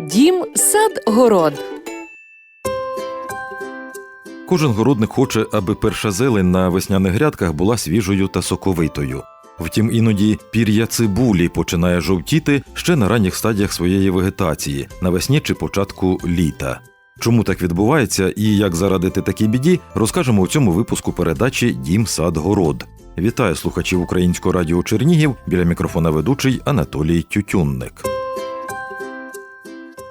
Дім, сад, город. Кожен городник хоче, аби перша зелень на весняних грядках була свіжою та соковитою. Втім, іноді пір'я цибулі починає жовтіти ще на ранніх стадіях своєї вегетації, навесні чи початку літа. Чому так відбувається і як зарадити такій біді, розкажемо у цьому випуску передачі Дім сад город. Вітаю слухачів Українського радіо Чернігів біля мікрофона ведучий Анатолій Тютюнник.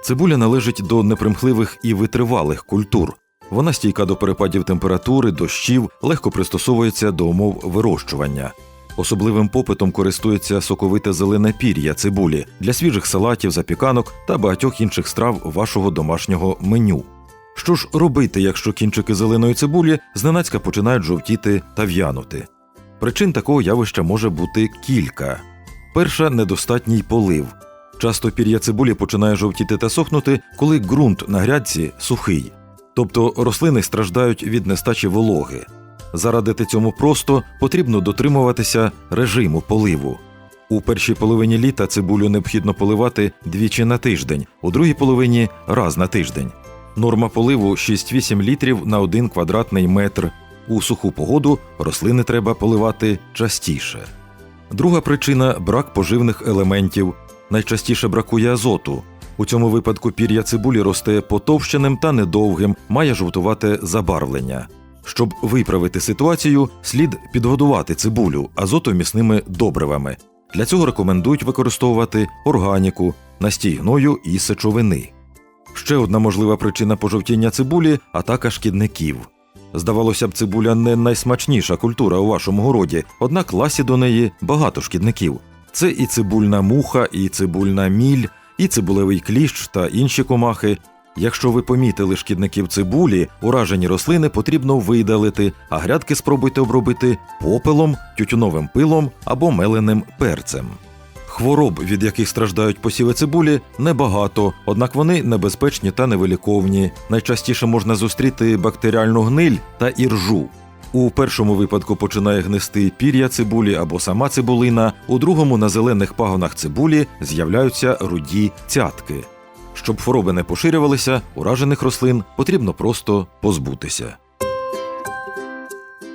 Цибуля належить до непримхливих і витривалих культур. Вона стійка до перепадів температури, дощів, легко пристосовується до умов вирощування. Особливим попитом користується соковите зелене пір'я цибулі для свіжих салатів, запіканок та багатьох інших страв вашого домашнього меню. Що ж робити, якщо кінчики зеленої цибулі зненацька починають жовтіти та в'янути? Причин такого явища може бути кілька. Перша недостатній полив. Часто пір'я цибулі починає жовтіти та сохнути, коли ґрунт на грядці сухий. Тобто рослини страждають від нестачі вологи. Зарадити цьому просто потрібно дотримуватися режиму поливу. У першій половині літа цибулю необхідно поливати двічі на тиждень, у другій половині раз на тиждень. Норма поливу 6-8 літрів на 1 квадратний метр. У суху погоду рослини треба поливати частіше. Друга причина брак поживних елементів. Найчастіше бракує азоту. У цьому випадку пір'я цибулі росте потовщеним та недовгим, має жовтувате забарвлення. Щоб виправити ситуацію, слід підгодувати цибулю азотомісними добривами. Для цього рекомендують використовувати органіку, настій гною і сечовини. Ще одна можлива причина пожовтіння цибулі атака шкідників. Здавалося б, цибуля не найсмачніша культура у вашому городі, однак ласі до неї багато шкідників. Це і цибульна муха, і цибульна міль, і цибулевий кліщ та інші комахи. Якщо ви помітили шкідників цибулі, уражені рослини потрібно видалити, а грядки спробуйте обробити попелом, тютюновим пилом або меленим перцем. Хвороб, від яких страждають посіви цибулі, небагато, однак вони небезпечні та невиліковні. Найчастіше можна зустріти бактеріальну гниль та іржу. У першому випадку починає гнисти пір'я цибулі або сама цибулина, у другому на зелених пагонах цибулі з'являються руді цятки. Щоб хвороби не поширювалися, уражених рослин потрібно просто позбутися.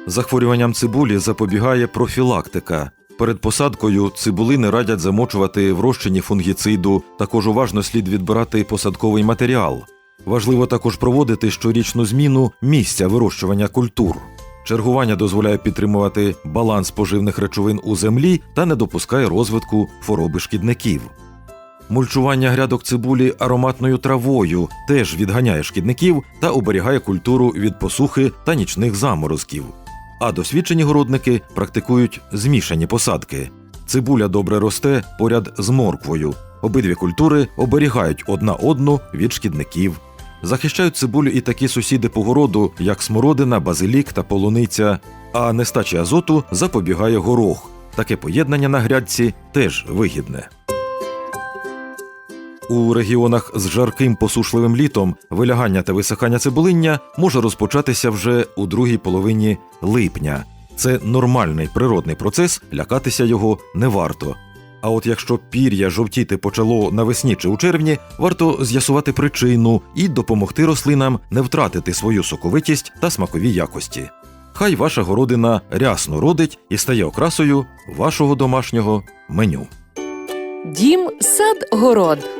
Захворюванням цибулі запобігає профілактика. Перед посадкою цибулини радять замочувати в розчині фунгіциду, також уважно слід відбирати посадковий матеріал. Важливо також проводити щорічну зміну місця вирощування культур. Чергування дозволяє підтримувати баланс поживних речовин у землі та не допускає розвитку хвороби шкідників. Мульчування грядок цибулі ароматною травою теж відганяє шкідників та оберігає культуру від посухи та нічних заморозків. А досвідчені городники практикують змішані посадки. Цибуля добре росте поряд з морквою. Обидві культури оберігають одна одну від шкідників. Захищають цибулю і такі сусіди по городу, як смородина, базилік та полуниця. А нестачі азоту запобігає горох. Таке поєднання на грядці теж вигідне. У регіонах з жарким посушливим літом вилягання та висихання цибулиння може розпочатися вже у другій половині липня. Це нормальний природний процес, лякатися його не варто. А от якщо пір'я жовтіти почало навесні чи у червні, варто з'ясувати причину і допомогти рослинам не втратити свою соковитість та смакові якості. Хай ваша городина рясно родить і стає окрасою вашого домашнього меню. Дім, сад, город.